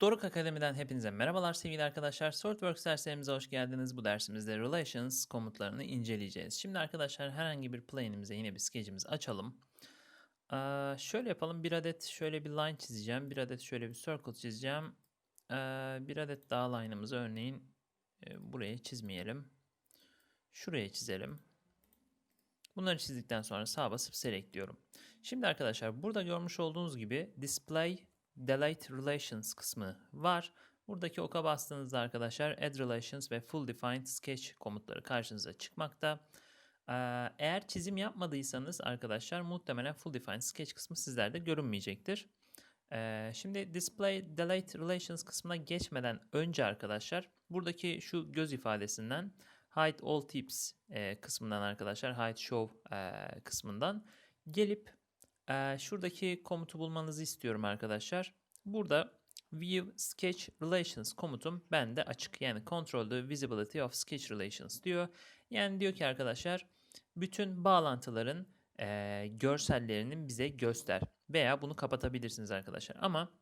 Doruk Akademi'den hepinize merhabalar sevgili arkadaşlar. SolidWorks derslerimize hoş geldiniz. Bu dersimizde Relations komutlarını inceleyeceğiz. Şimdi arkadaşlar herhangi bir plane'imize yine bir sketch'imizi açalım. Ee, şöyle yapalım. Bir adet şöyle bir line çizeceğim. Bir adet şöyle bir circle çizeceğim. Ee, bir adet daha line'ımızı örneğin e, buraya çizmeyelim. Şuraya çizelim. Bunları çizdikten sonra sağa basıp select diyorum. Şimdi arkadaşlar burada görmüş olduğunuz gibi display delete relations kısmı var. Buradaki oka bastığınızda arkadaşlar add relations ve full defined sketch komutları karşınıza çıkmakta. Ee, Eğer çizim yapmadıysanız arkadaşlar muhtemelen full defined sketch kısmı sizlerde görünmeyecektir. Ee, Şimdi display delete relations kısmına geçmeden önce arkadaşlar buradaki şu göz ifadesinden hide all tips e, kısmından arkadaşlar hide show e, kısmından gelip e, şuradaki komutu bulmanızı istiyorum arkadaşlar. Burada view sketch relations komutum bende açık. Yani control the visibility of sketch relations diyor. Yani diyor ki arkadaşlar bütün bağlantıların e, görsellerinin bize göster. Veya bunu kapatabilirsiniz arkadaşlar. Ama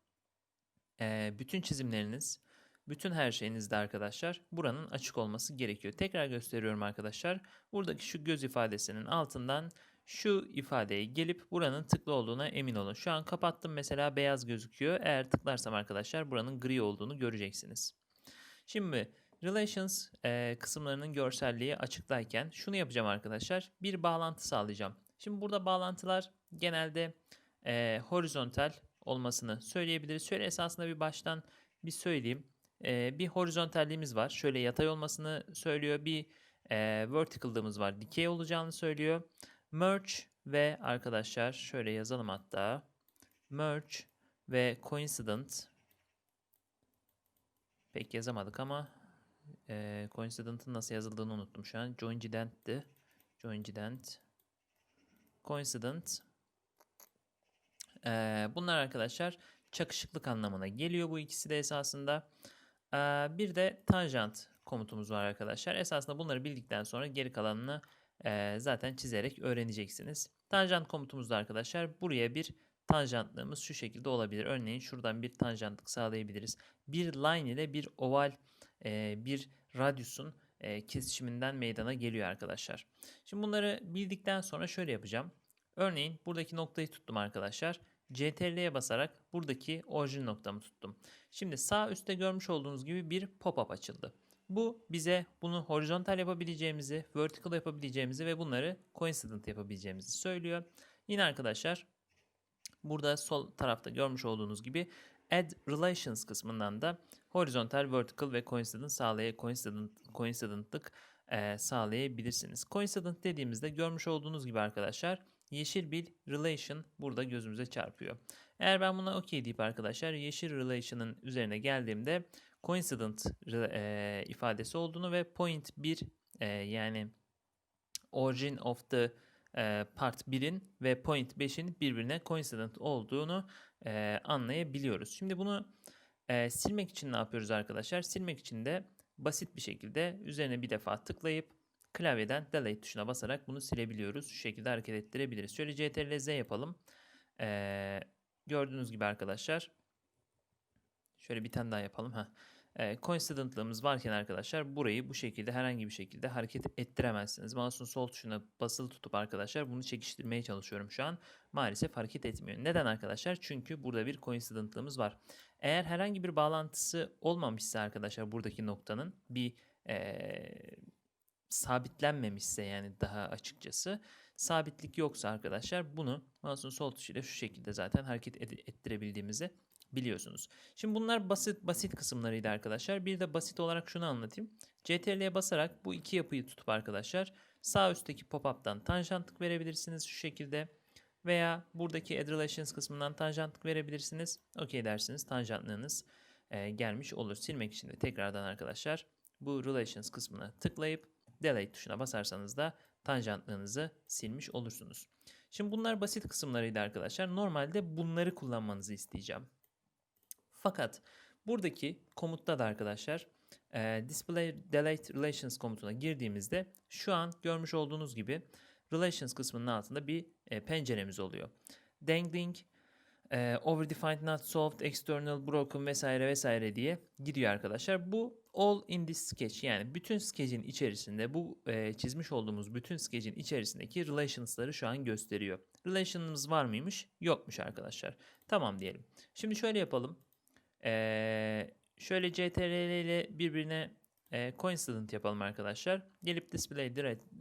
e, bütün çizimleriniz, bütün her şeyinizde arkadaşlar buranın açık olması gerekiyor. Tekrar gösteriyorum arkadaşlar. Buradaki şu göz ifadesinin altından şu ifadeye gelip buranın tıklı olduğuna emin olun. Şu an kapattım mesela beyaz gözüküyor. Eğer tıklarsam arkadaşlar buranın gri olduğunu göreceksiniz. Şimdi Relations e, kısımlarının görselliği açıktayken şunu yapacağım arkadaşlar. Bir bağlantı sağlayacağım. Şimdi burada bağlantılar genelde e, horizontal olmasını söyleyebiliriz. Şöyle esasında bir baştan bir söyleyeyim. E, bir horizontalliğimiz var. Şöyle yatay olmasını söylüyor. Bir e, vertical'lığımız var. Dikey olacağını söylüyor. Merge ve arkadaşlar şöyle yazalım hatta. Merge ve coincident. Pek yazamadık ama e, coincident'ın nasıl yazıldığını unuttum şu an. Coincident'ti. Coincident. Coincident. E, bunlar arkadaşlar çakışıklık anlamına geliyor bu ikisi de esasında. E, bir de tangent komutumuz var arkadaşlar. Esasında bunları bildikten sonra geri kalanını e, zaten çizerek öğreneceksiniz. Tanjant komutumuzda arkadaşlar buraya bir tanjantlığımız şu şekilde olabilir. Örneğin şuradan bir tanjantlık sağlayabiliriz. Bir line ile bir oval e, bir radyusun e, kesişiminden meydana geliyor arkadaşlar. Şimdi bunları bildikten sonra şöyle yapacağım. Örneğin buradaki noktayı tuttum arkadaşlar. CTRL'ye basarak buradaki orijin noktamı tuttum. Şimdi sağ üstte görmüş olduğunuz gibi bir pop-up açıldı. Bu bize bunu horizontal yapabileceğimizi, vertical yapabileceğimizi ve bunları coincident yapabileceğimizi söylüyor. Yine arkadaşlar burada sol tarafta görmüş olduğunuz gibi add relations kısmından da horizontal, vertical ve coincident sağlay coincident coincident'lık e, sağlayabilirsiniz. Coincident dediğimizde görmüş olduğunuz gibi arkadaşlar yeşil bir relation burada gözümüze çarpıyor. Eğer ben buna OK deyip arkadaşlar yeşil relation'ın üzerine geldiğimde coincident e, ifadesi olduğunu ve point 1 e, yani origin of the e, part 1'in ve point 5'in birbirine coincident olduğunu e, anlayabiliyoruz. Şimdi bunu e, silmek için ne yapıyoruz arkadaşlar? Silmek için de basit bir şekilde üzerine bir defa tıklayıp klavyeden delete tuşuna basarak bunu silebiliyoruz. Şu şekilde hareket ettirebiliriz. Şöyle CTRL Z yapalım. E, gördüğünüz gibi arkadaşlar şöyle bir tane daha yapalım. Heh e, coincidentlığımız varken arkadaşlar burayı bu şekilde herhangi bir şekilde hareket ettiremezsiniz. Mouse'un sol tuşuna basılı tutup arkadaşlar bunu çekiştirmeye çalışıyorum şu an. Maalesef hareket etmiyor. Neden arkadaşlar? Çünkü burada bir coincidentlığımız var. Eğer herhangi bir bağlantısı olmamışsa arkadaşlar buradaki noktanın bir e, sabitlenmemişse yani daha açıkçası sabitlik yoksa arkadaşlar bunu mouse'un sol tuşuyla şu şekilde zaten hareket ettirebildiğimizi biliyorsunuz. Şimdi bunlar basit basit kısımlarıydı arkadaşlar. Bir de basit olarak şunu anlatayım. CTRL'ye basarak bu iki yapıyı tutup arkadaşlar sağ üstteki pop-up'tan tanjantlık verebilirsiniz şu şekilde. Veya buradaki add relations kısmından tanjantlık verebilirsiniz. Okey dersiniz tanjantlığınız e, gelmiş olur. Silmek için de tekrardan arkadaşlar bu relations kısmına tıklayıp delete tuşuna basarsanız da tanjantlığınızı silmiş olursunuz. Şimdi bunlar basit kısımlarıydı arkadaşlar. Normalde bunları kullanmanızı isteyeceğim. Fakat buradaki komutta da arkadaşlar e, display delete relations komutuna girdiğimizde şu an görmüş olduğunuz gibi relations kısmının altında bir e, penceremiz oluyor. Dangling e, overdefined not solved, external broken vesaire vesaire diye gidiyor arkadaşlar. Bu all in this sketch yani bütün sketch'in içerisinde bu e, çizmiş olduğumuz bütün sketch'in içerisindeki relations'ları şu an gösteriyor. Relation'ımız var mıymış? Yokmuş arkadaşlar. Tamam diyelim. Şimdi şöyle yapalım. E, şöyle CTRL ile birbirine e, coincident yapalım arkadaşlar. Gelip display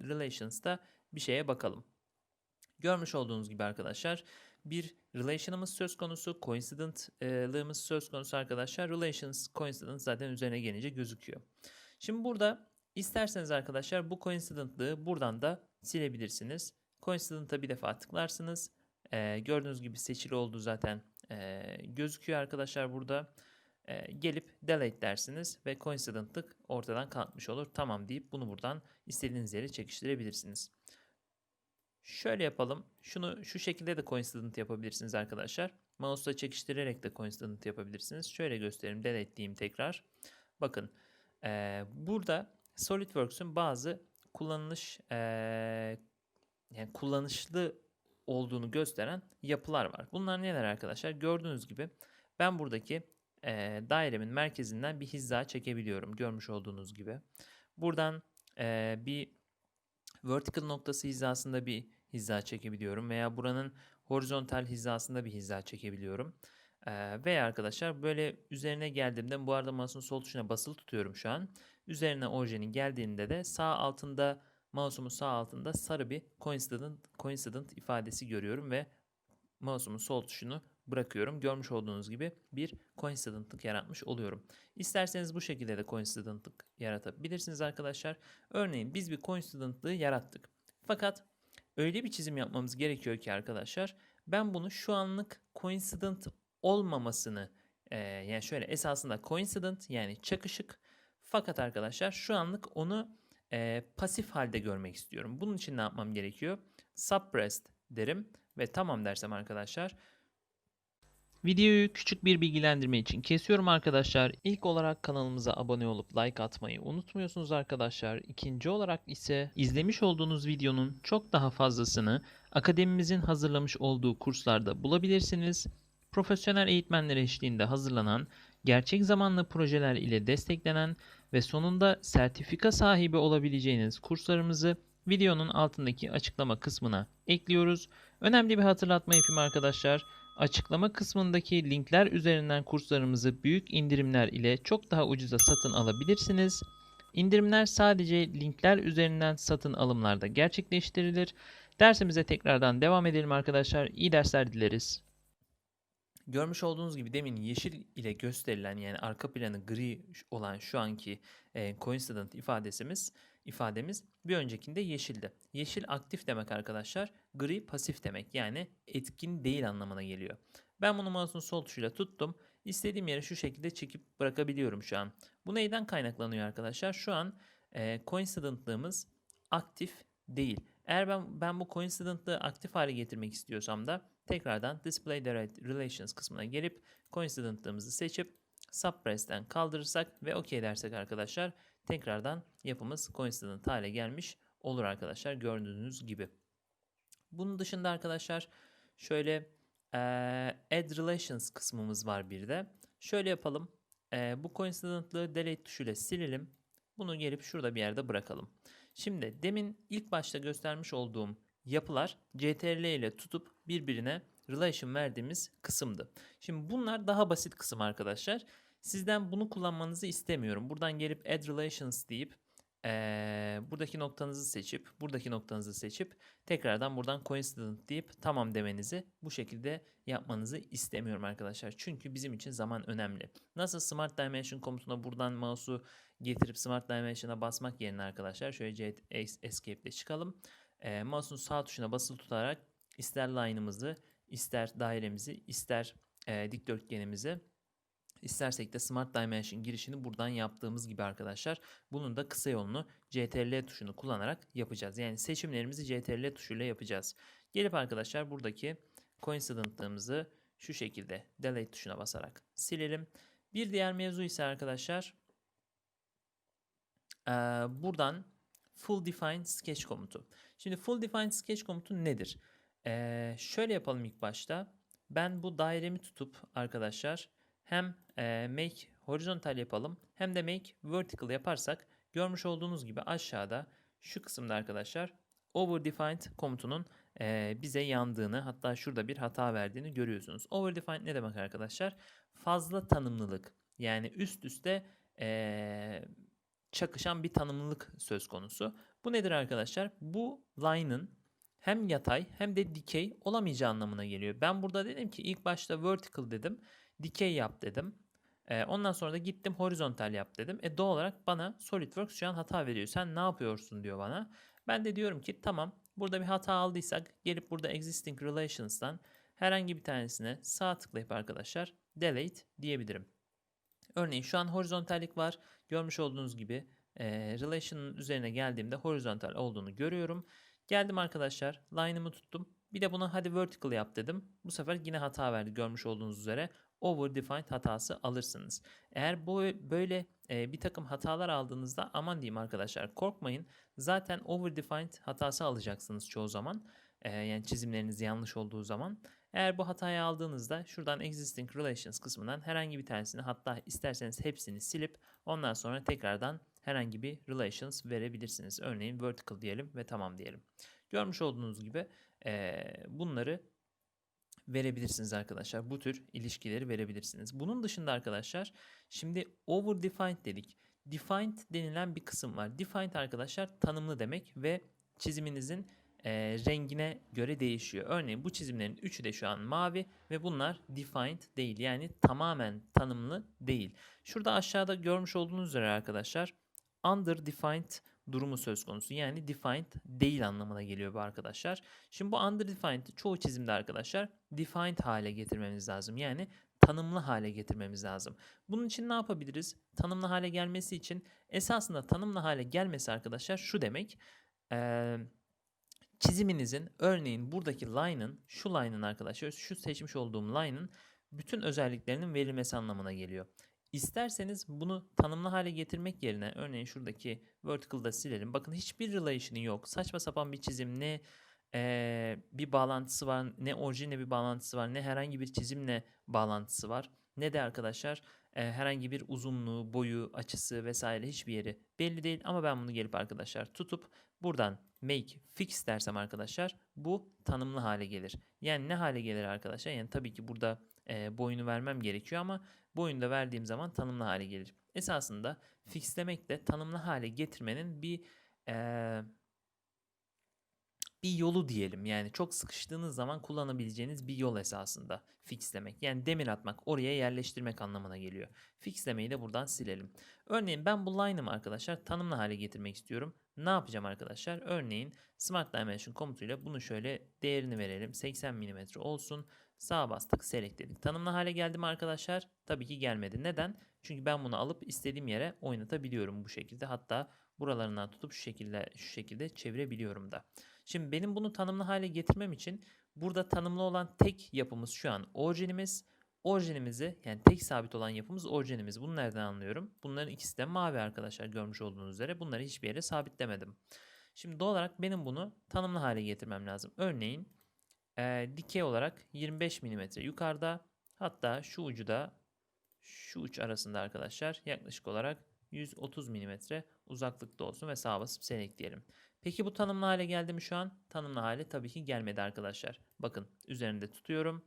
relations'ta bir şeye bakalım. Görmüş olduğunuz gibi arkadaşlar bir relation'ımız söz konusu, coincidentlığımız söz konusu arkadaşlar. Relations, coincident zaten üzerine gelince gözüküyor. Şimdi burada isterseniz arkadaşlar bu coincidentlığı buradan da silebilirsiniz. Coincident'a bir defa tıklarsınız. Ee, gördüğünüz gibi seçili olduğu zaten e, gözüküyor arkadaşlar burada. Ee, gelip delete dersiniz ve coincidentlık ortadan kalkmış olur. Tamam deyip bunu buradan istediğiniz yere çekiştirebilirsiniz. Şöyle yapalım. Şunu şu şekilde de coincident yapabilirsiniz arkadaşlar. Mouse'la çekiştirerek de coincident yapabilirsiniz. Şöyle göstereyim. Delete tekrar. Bakın ee, burada SolidWorks'un bazı kullanılış ee, yani kullanışlı olduğunu gösteren yapılar var. Bunlar neler arkadaşlar? Gördüğünüz gibi ben buradaki e, dairemin merkezinden bir hizza çekebiliyorum. Görmüş olduğunuz gibi. Buradan e, bir vertical noktası hizasında bir hizza çekebiliyorum veya buranın horizontal hizasında bir hizza çekebiliyorum. Ee, veya arkadaşlar böyle üzerine geldiğimde bu arada mouse'un sol tuşuna basılı tutuyorum şu an. Üzerine ojenin geldiğinde de sağ altında mouse'umun sağ altında sarı bir coincident, coincident ifadesi görüyorum ve mouse'umun sol tuşunu bırakıyorum. Görmüş olduğunuz gibi bir coincidentlık yaratmış oluyorum. İsterseniz bu şekilde de coincidentlık yaratabilirsiniz arkadaşlar. Örneğin biz bir coincidentlığı yarattık. Fakat öyle bir çizim yapmamız gerekiyor ki arkadaşlar ben bunu şu anlık coincident olmamasını e, yani şöyle esasında coincident yani çakışık fakat arkadaşlar şu anlık onu e, pasif halde görmek istiyorum. Bunun için ne yapmam gerekiyor? Suppressed derim ve tamam dersem arkadaşlar Videoyu küçük bir bilgilendirme için kesiyorum arkadaşlar. İlk olarak kanalımıza abone olup like atmayı unutmuyorsunuz arkadaşlar. İkinci olarak ise izlemiş olduğunuz videonun çok daha fazlasını akademimizin hazırlamış olduğu kurslarda bulabilirsiniz. Profesyonel eğitmenler eşliğinde hazırlanan, gerçek zamanlı projeler ile desteklenen ve sonunda sertifika sahibi olabileceğiniz kurslarımızı videonun altındaki açıklama kısmına ekliyoruz. Önemli bir hatırlatma yapayım arkadaşlar. Açıklama kısmındaki linkler üzerinden kurslarımızı büyük indirimler ile çok daha ucuza satın alabilirsiniz. İndirimler sadece linkler üzerinden satın alımlarda gerçekleştirilir. Dersimize tekrardan devam edelim arkadaşlar. İyi dersler dileriz. Görmüş olduğunuz gibi demin yeşil ile gösterilen yani arka planı gri olan şu anki e, coincident ifadesimiz ifademiz bir öncekinde yeşildi. Yeşil aktif demek arkadaşlar. Gri pasif demek. Yani etkin değil anlamına geliyor. Ben bunu mouse'un sol tuşuyla tuttum. İstediğim yere şu şekilde çekip bırakabiliyorum şu an. Bu neyden kaynaklanıyor arkadaşlar? Şu an e, coincidentlığımız aktif değil. Eğer ben, ben bu coincidentlığı aktif hale getirmek istiyorsam da tekrardan Display Direct Relations kısmına gelip coincidentlığımızı seçip Suppress'ten kaldırırsak ve OK dersek arkadaşlar tekrardan yapımız coincident hale gelmiş olur arkadaşlar gördüğünüz gibi. Bunun dışında arkadaşlar şöyle e, add relations kısmımız var bir de. Şöyle yapalım. E, bu coincident'lığı delete tuşuyla silelim. Bunu gelip şurada bir yerde bırakalım. Şimdi demin ilk başta göstermiş olduğum yapılar CTRL ile tutup birbirine relation verdiğimiz kısımdı. Şimdi bunlar daha basit kısım arkadaşlar. Sizden bunu kullanmanızı istemiyorum. Buradan gelip add relations deyip ee, buradaki noktanızı seçip buradaki noktanızı seçip tekrardan buradan coincident deyip tamam demenizi bu şekilde yapmanızı istemiyorum arkadaşlar. Çünkü bizim için zaman önemli. Nasıl Smart Dimension komutuna buradan mouse'u getirip Smart Dimension'a basmak yerine arkadaşlar şöyle C Escape ile çıkalım. Ee, mouse'un sağ tuşuna basılı tutarak ister line'ımızı ister dairemizi ister e, dikdörtgenimizi İstersek de Smart Dimension girişini buradan yaptığımız gibi arkadaşlar. Bunun da kısa yolunu CTRL tuşunu kullanarak yapacağız. Yani seçimlerimizi CTRL tuşuyla yapacağız. Gelip arkadaşlar buradaki coincident'lığımızı şu şekilde delete tuşuna basarak silelim. Bir diğer mevzu ise arkadaşlar buradan full define sketch komutu. Şimdi full define sketch komutu nedir? Şöyle yapalım ilk başta. ben bu dairemi tutup arkadaşlar hem e, make horizontal yapalım hem de make vertical yaparsak görmüş olduğunuz gibi aşağıda şu kısımda arkadaşlar overdefined komutunun e, bize yandığını hatta şurada bir hata verdiğini görüyorsunuz. Overdefined ne demek arkadaşlar? Fazla tanımlılık yani üst üste e, çakışan bir tanımlılık söz konusu. Bu nedir arkadaşlar? Bu line'ın hem yatay hem de dikey olamayacağı anlamına geliyor. Ben burada dedim ki ilk başta vertical dedim. Dikey yap dedim. Ee, ondan sonra da gittim horizontal yap dedim. E doğal olarak bana SolidWorks şu an hata veriyor. Sen ne yapıyorsun diyor bana. Ben de diyorum ki tamam burada bir hata aldıysak gelip burada existing relations'tan herhangi bir tanesine sağ tıklayıp arkadaşlar delete diyebilirim. Örneğin şu an horizontallik var. Görmüş olduğunuz gibi e, relation'ın üzerine geldiğimde horizontal olduğunu görüyorum. Geldim arkadaşlar line'ımı tuttum. Bir de bunu hadi vertical yap dedim. Bu sefer yine hata verdi görmüş olduğunuz üzere. Overdefined hatası alırsınız. Eğer bu böyle e, bir takım hatalar aldığınızda aman diyeyim arkadaşlar korkmayın. Zaten overdefined hatası alacaksınız çoğu zaman. E, yani çizimleriniz yanlış olduğu zaman. Eğer bu hatayı aldığınızda şuradan existing relations kısmından herhangi bir tanesini hatta isterseniz hepsini silip ondan sonra tekrardan herhangi bir relations verebilirsiniz. Örneğin vertical diyelim ve tamam diyelim. Görmüş olduğunuz gibi e, bunları verebilirsiniz arkadaşlar. Bu tür ilişkileri verebilirsiniz. Bunun dışında arkadaşlar şimdi overdefined dedik. Defined denilen bir kısım var. Defined arkadaşlar tanımlı demek ve çiziminizin e, rengine göre değişiyor. Örneğin bu çizimlerin üçü de şu an mavi ve bunlar defined değil. Yani tamamen tanımlı değil. Şurada aşağıda görmüş olduğunuz üzere arkadaşlar under defined durumu söz konusu. Yani defined değil anlamına geliyor bu arkadaşlar. Şimdi bu under defined çoğu çizimde arkadaşlar defined hale getirmemiz lazım. Yani tanımlı hale getirmemiz lazım. Bunun için ne yapabiliriz? Tanımlı hale gelmesi için esasında tanımlı hale gelmesi arkadaşlar şu demek. Ee, çiziminizin örneğin buradaki line'ın şu line'ın arkadaşlar şu seçmiş olduğum line'ın bütün özelliklerinin verilmesi anlamına geliyor. İsterseniz bunu tanımlı hale getirmek yerine örneğin şuradaki vertical'da silelim. Bakın hiçbir relation'ı yok. Saçma sapan bir çizim ne ee, bir bağlantısı var ne orijinle bir bağlantısı var ne herhangi bir çizimle bağlantısı var. Ne de arkadaşlar e, herhangi bir uzunluğu, boyu, açısı vesaire hiçbir yeri belli değil. Ama ben bunu gelip arkadaşlar tutup buradan make fix dersem arkadaşlar bu tanımlı hale gelir. Yani ne hale gelir arkadaşlar? Yani tabii ki burada e, boyunu vermem gerekiyor ama boyunu da verdiğim zaman tanımlı hale gelir. Esasında fixlemek de tanımlı hale getirmenin bir e, bir yolu diyelim. Yani çok sıkıştığınız zaman kullanabileceğiniz bir yol esasında fixlemek. Yani demir atmak, oraya yerleştirmek anlamına geliyor. Fixlemeyi de buradan silelim. Örneğin ben bu line'ımı arkadaşlar tanımlı hale getirmek istiyorum. Ne yapacağım arkadaşlar? Örneğin Smart Dimension komutuyla bunu şöyle değerini verelim. 80 mm olsun. Sağa bastık, select dedik. Tanımlı hale geldi mi arkadaşlar? Tabii ki gelmedi. Neden? Çünkü ben bunu alıp istediğim yere oynatabiliyorum bu şekilde. Hatta buralarından tutup şu şekilde şu şekilde çevirebiliyorum da. Şimdi benim bunu tanımlı hale getirmem için burada tanımlı olan tek yapımız şu an orijinimiz. Orijinimizi yani tek sabit olan yapımız orijinimiz. Bunu nereden anlıyorum? Bunların ikisi de mavi arkadaşlar görmüş olduğunuz üzere. Bunları hiçbir yere sabitlemedim. Şimdi doğal olarak benim bunu tanımlı hale getirmem lazım. Örneğin e, dikey olarak 25 mm yukarıda hatta şu ucu da şu uç arasında arkadaşlar yaklaşık olarak 130 mm uzaklıkta olsun ve sağa basıp select diyelim. Peki bu tanımlı hale geldi mi şu an? Tanımlı hale tabii ki gelmedi arkadaşlar. Bakın üzerinde tutuyorum.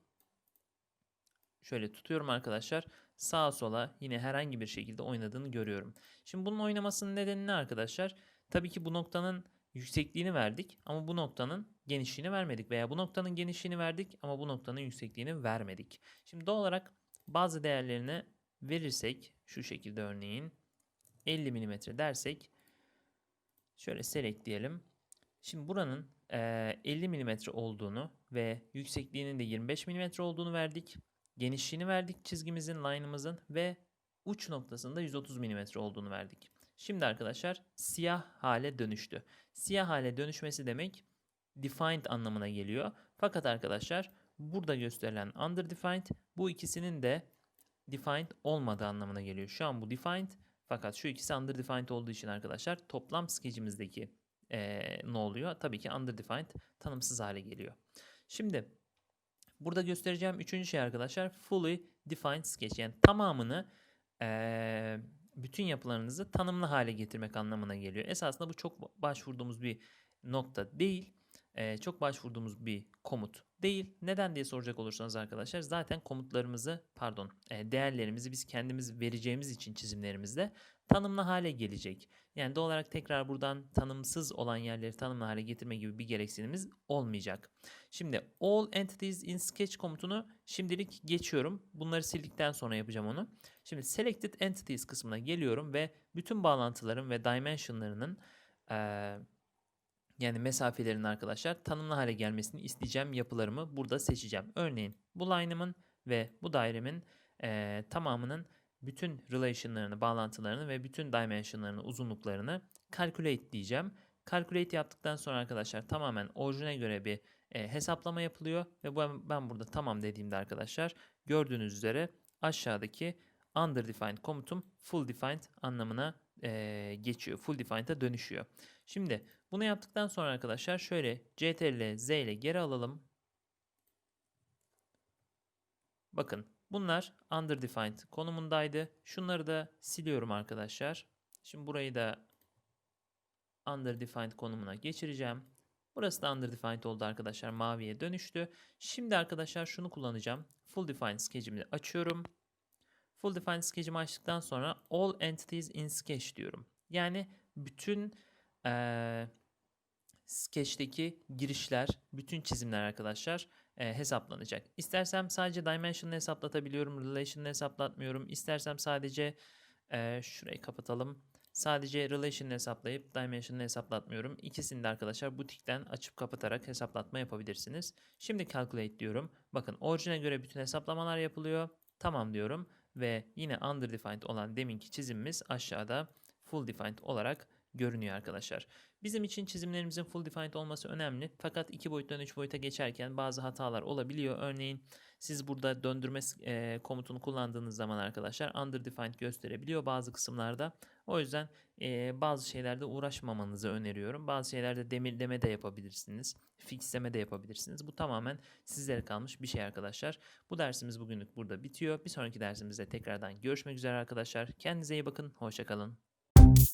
Şöyle tutuyorum arkadaşlar. Sağa sola yine herhangi bir şekilde oynadığını görüyorum. Şimdi bunun oynamasının nedeni ne arkadaşlar? Tabii ki bu noktanın yüksekliğini verdik ama bu noktanın genişliğini vermedik veya bu noktanın genişliğini verdik ama bu noktanın yüksekliğini vermedik. Şimdi doğal olarak bazı değerlerini verirsek şu şekilde örneğin 50 mm dersek şöyle select diyelim. Şimdi buranın e, 50 mm olduğunu ve yüksekliğinin de 25 mm olduğunu verdik. Genişliğini verdik çizgimizin, line'ımızın ve uç noktasında 130 mm olduğunu verdik. Şimdi arkadaşlar siyah hale dönüştü. Siyah hale dönüşmesi demek defined anlamına geliyor. Fakat arkadaşlar burada gösterilen underdefined bu ikisinin de defined olmadığı anlamına geliyor. Şu an bu defined fakat şu ikisi underdefined olduğu için arkadaşlar toplam skecimizdeki ee, ne oluyor? Tabii ki underdefined tanımsız hale geliyor. Şimdi Burada göstereceğim üçüncü şey arkadaşlar fully defined sketch. Yani tamamını eee, bütün yapılarınızı tanımlı hale getirmek anlamına geliyor. Esasında bu çok başvurduğumuz bir nokta değil. Eee, çok başvurduğumuz bir komut değil. Neden diye soracak olursanız arkadaşlar zaten komutlarımızı pardon eee, değerlerimizi biz kendimiz vereceğimiz için çizimlerimizde tanımlı hale gelecek. Yani doğal olarak tekrar buradan tanımsız olan yerleri tanımlı hale getirme gibi bir gereksinimiz olmayacak. Şimdi all entities in sketch komutunu şimdilik geçiyorum. Bunları sildikten sonra yapacağım onu. Şimdi selected entities kısmına geliyorum ve bütün bağlantıların ve dimensionlarının eee, yani mesafelerinin arkadaşlar tanımlı hale gelmesini isteyeceğim yapılarımı burada seçeceğim. Örneğin bu line'ımın ve bu dairemin eee, tamamının bütün relation'larını, bağlantılarını ve bütün dimension'larını, uzunluklarını calculate diyeceğim. Calculate yaptıktan sonra arkadaşlar tamamen orijine göre bir e, hesaplama yapılıyor ve bu, ben burada tamam dediğimde arkadaşlar gördüğünüz üzere aşağıdaki underdefined komutum full defined anlamına e, geçiyor. Full defined'a dönüşüyor. Şimdi bunu yaptıktan sonra arkadaşlar şöyle ctrl z ile geri alalım. Bakın bunlar underdefined konumundaydı. Şunları da siliyorum arkadaşlar. Şimdi burayı da underdefined konumuna geçireceğim. Burası da underdefined oldu arkadaşlar. Maviye dönüştü. Şimdi arkadaşlar şunu kullanacağım. Full defined sketch'imi açıyorum. Full defined sketch'imi açtıktan sonra all entities in sketch diyorum. Yani bütün eee sketch'teki girişler, bütün çizimler arkadaşlar e, hesaplanacak. İstersem sadece dimension'ı hesaplatabiliyorum, relation'ı hesaplatmıyorum. İstersem sadece e, şurayı kapatalım. Sadece relation'ı hesaplayıp dimension'ı hesaplatmıyorum. İkisini de arkadaşlar butikten açıp kapatarak hesaplatma yapabilirsiniz. Şimdi calculate diyorum. Bakın orijine göre bütün hesaplamalar yapılıyor. Tamam diyorum ve yine underdefined olan deminki çizimimiz aşağıda full defined olarak görünüyor arkadaşlar. Bizim için çizimlerimizin full defined olması önemli. Fakat 2 boyuttan 3 boyuta geçerken bazı hatalar olabiliyor. Örneğin siz burada döndürme e, komutunu kullandığınız zaman arkadaşlar underdefined gösterebiliyor bazı kısımlarda. O yüzden e, bazı şeylerde uğraşmamanızı öneriyorum. Bazı şeylerde demirleme de yapabilirsiniz. Fixleme de yapabilirsiniz. Bu tamamen sizlere kalmış bir şey arkadaşlar. Bu dersimiz bugünlük burada bitiyor. Bir sonraki dersimizde tekrardan görüşmek üzere arkadaşlar. Kendinize iyi bakın. Hoşçakalın.